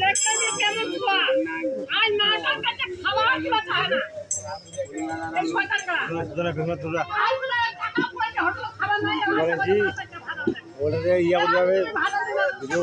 দেখতে যে কেমন ছোঁয়া। আর নাটক কাছে খাওয়া কিবা চায় না। এই শয়তানরা। আইগুলো টাকা পয়সা হোটেলে খাবার নাই, আর বলে আশেপাশে জি। বাচ্চাকে ভালো দেয়। ওটা যে ইয়া করে যাবে ভিডিও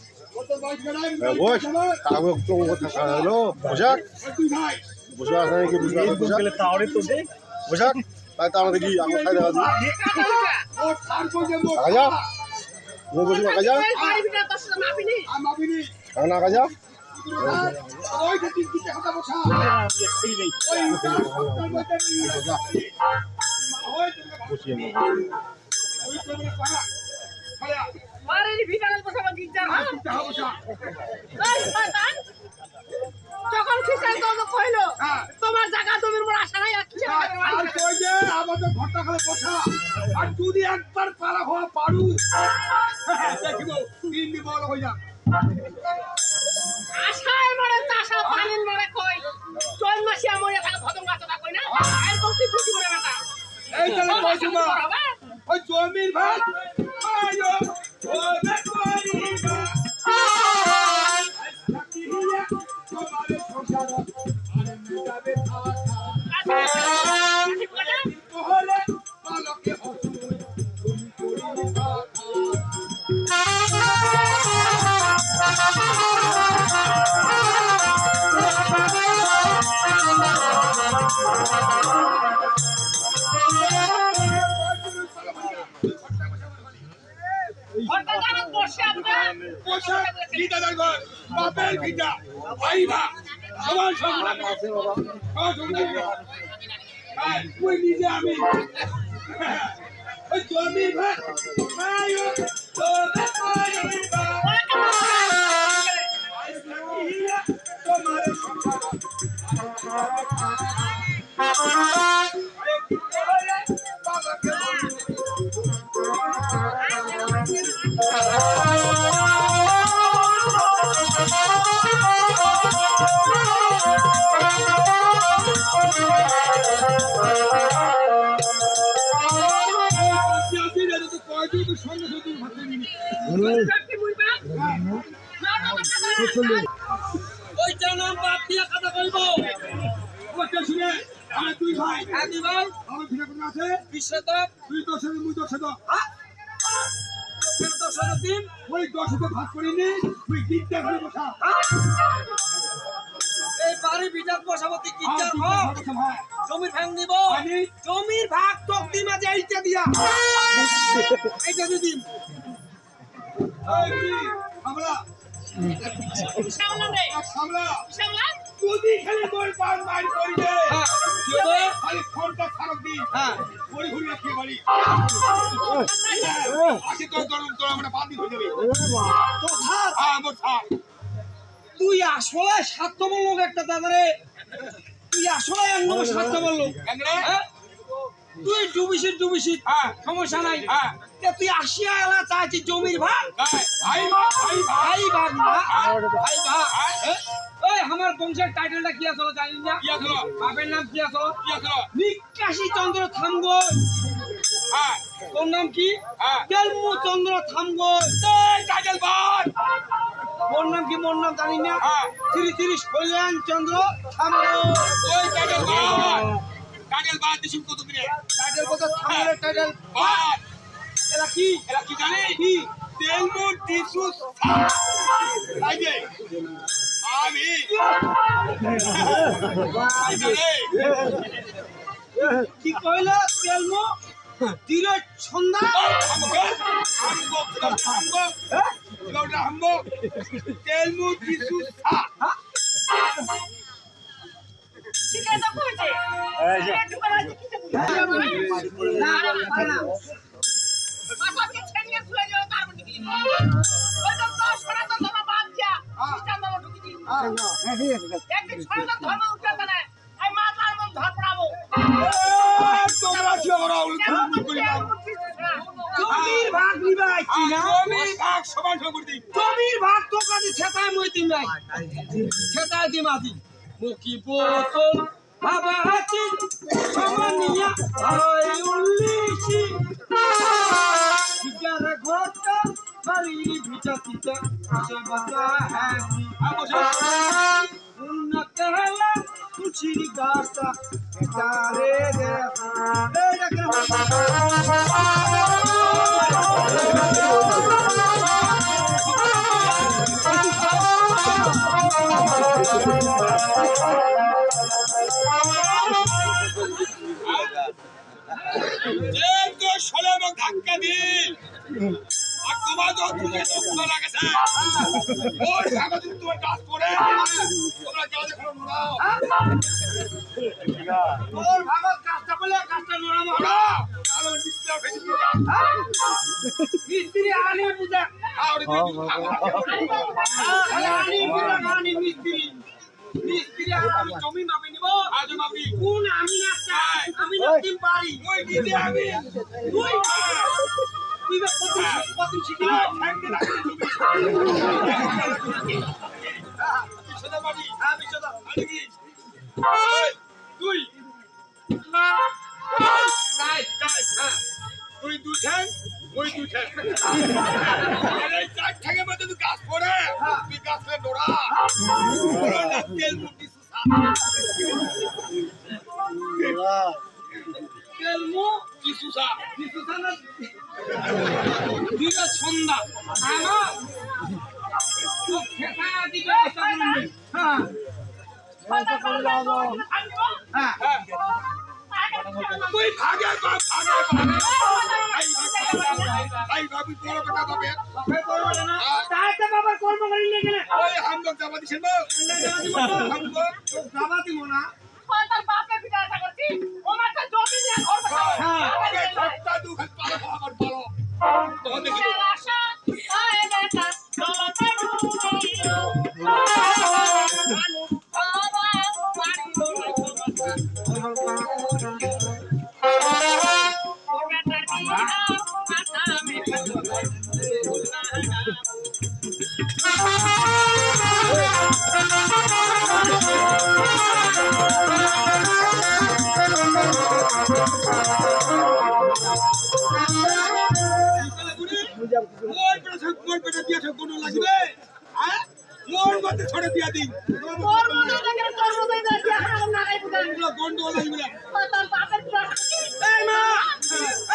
তাহলে বস কাগজ তো কথা হলো পোশাক বসে আসে নাকি পারছ পোশাক তাওরে তো দে পোশাক তাই তো আমাদের কি আমার খাই দেখা যা। ও বসে দেখা যা? এখন দেখা যা। বসিয়ে নে বাড়ির ভিতরে বসাবো শয়তান! যখন খ্রিস্টান তখন কইলো, তোমার জায়গা জমির উপর আশা নাই আর বাড়ি? আমাদের ঘরটা খালে বসা আর যদি একবার পালা হওয়া পারু দেখিব তিন বড় হয়ে যা কি দাদার ঘর বাপের ভিটা ভাই ভা সবার সমান সবার হ্যাঁ, তুই নিজে আমি। ওই জমি ভাই তোমার তুই ভাই আদি ভাই আমার ভিড়ে কোন আছে বিশ্বতক তুই দশ হাজার মুই দশ হাজার কেন তো দিন ওই দশ হাজার ভাগ করিনি তুই গিটটা ঘরে বসা এই বাড়ি বিজাত বসাবতি হ ভাই জমির ভাগ নিব জমির ভাগ তকদি মাঝে এইটা দিয়া এইটা দিদিন তুই আসলে স্বার্থপর লোক একটা দাদারে তুই আসলে একদম স্বার্থপর লোক? হ্যাঁ? তুই ডুবিসিট ডুবিসিট হ্যাঁ। সমস্যা নাই। হ্যাঁ। তুই আসিয়া এলা চাইছি জমির ভাগ? হ্যাঁ, ভাই ভাই ভাই ভাই ভাই ভাগ। ভাই ভাগ। হ্যাঁ? ওই আমার বংশের টাইটেলটা কি আসলো জানিস না? কি আসলো? বাপের নাম কি আসলো? কি আছে নিকাশি চন্দ্র থামগ হ্যাঁ। তোর নাম কি? হ্যাঁ। চন্দ্র থামগ টাইটেল বাদ। ওর নাম কি মোর নাম জানি না? হ্যাঁ। শ্রী শ্রী কল্যাণ চন্দ্র থামগ ওই টাইটেল বাদ। টাইটেল বাদ দিছিস কত দিনে টাইটেল কত? থামলে টাইটেল বাদ। এলা কি? এলা কি জানে? কি? তেলগু টিসু আই যে আমি। কি কইল তেলমু তীর ছন্দা? হ্যাঁ? তেলমু টিসু সা হ্যাঁ? তোমরা কি ওরা উল্টো করি না জমির ভাগ নিবা আইছি না ভাগ সমান সমান করে দিই জমির ভাগ তো কাজে ছেতায় মই দিন নাই ছেতায় দি মাদি মুকি বোতল বাবা হাতি সমানিয়া হয় উল্লিশি বিচার ঘরটা বাড়ি ভিটা তিটা আসে বাতা হ্যাপি। উন্না কেহলা কুচিরি গাটা এটারে দেখা। ধাক্কা দিই আর তোমার যখন তোমার কাজ করে। তোমরা কেউ দেখো নোড়াও তোর ভাগত কাজটা করলে কাজটা নড়ামো নোড়াও আলো ডিসপ্লে ফেলে মিস্ত্রি আনি মিস্ত্রি। মিস্ত্রি আমি জমি মাপে নিব আজ মাপি কোন আমি না চাই আমি না তিন পারি। ওই নিজে আমি। তুই তুই বা কত কত শিখলি সোজা মাটি আমি চলো আরে কি? তুই। তাই তাই হ্যাঁ। তুই ওই আরে তুই গাছ পড়ে। তুই গাছলে নোড়া। নোড়া তেল মুটি দুইটা ছন্দা আমা তো ফেকা দিবে হ্যাঁ। তুই ভাগে কর ভাগে আই আই বাবু বড় কথা পাবে তাইতে বাবা কর্ম করি না ওই হামদক জামা দিছেন হামদক বাবা দিব না সনাতন বাপের পিতা করছি, ও মাঠে জমি নিয়ে ঘর বসাবো। হ্যাঁ। ছোট্টা দু পালো দেখি মোর পেটে সব মোর পেটে বিয়া সব কোনো লাগবে? হ্যাঁ? মোর মধ্যে ছড়ে দিয়া দিন। তোর মনে দেখে তোর মনে দেখে এখন নাগাই বুঝাই এগুলো গন্ডগোল লাগবে না। তোর বাপের পিতা এই মা!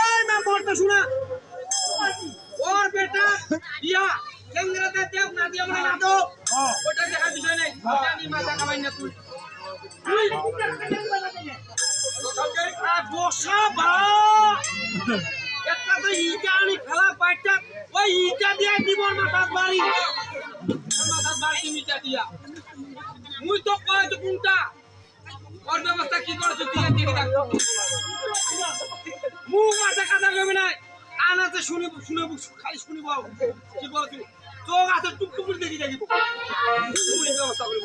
এই মা বলতে শোনা। ওর বেটা ইয়া কেন্দ্রতে দেব না দিয়ে আমরা না দো ওটা দেখা বিষয় নাই। জানি মাথা কামাই না তুই। আর বসা বা। একটা তো ইটা ওই ইটা দিয়ে দিবর ইটা দিয়া। মুই তো কয় তো কোনটা? ওর ব্যবস্থা কি করেছ তুই দেখি দেখ মুখ নাই। কান আছে, শুনে শুনে খালি শুনিব কি বলছি? চোখ আছে টুক টুক দেখি দেখিব ব্যবস্থা করিব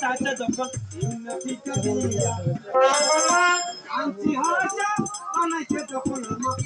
চাচা যখন কাঞ্চি হাসা বানাইছে তখন আমার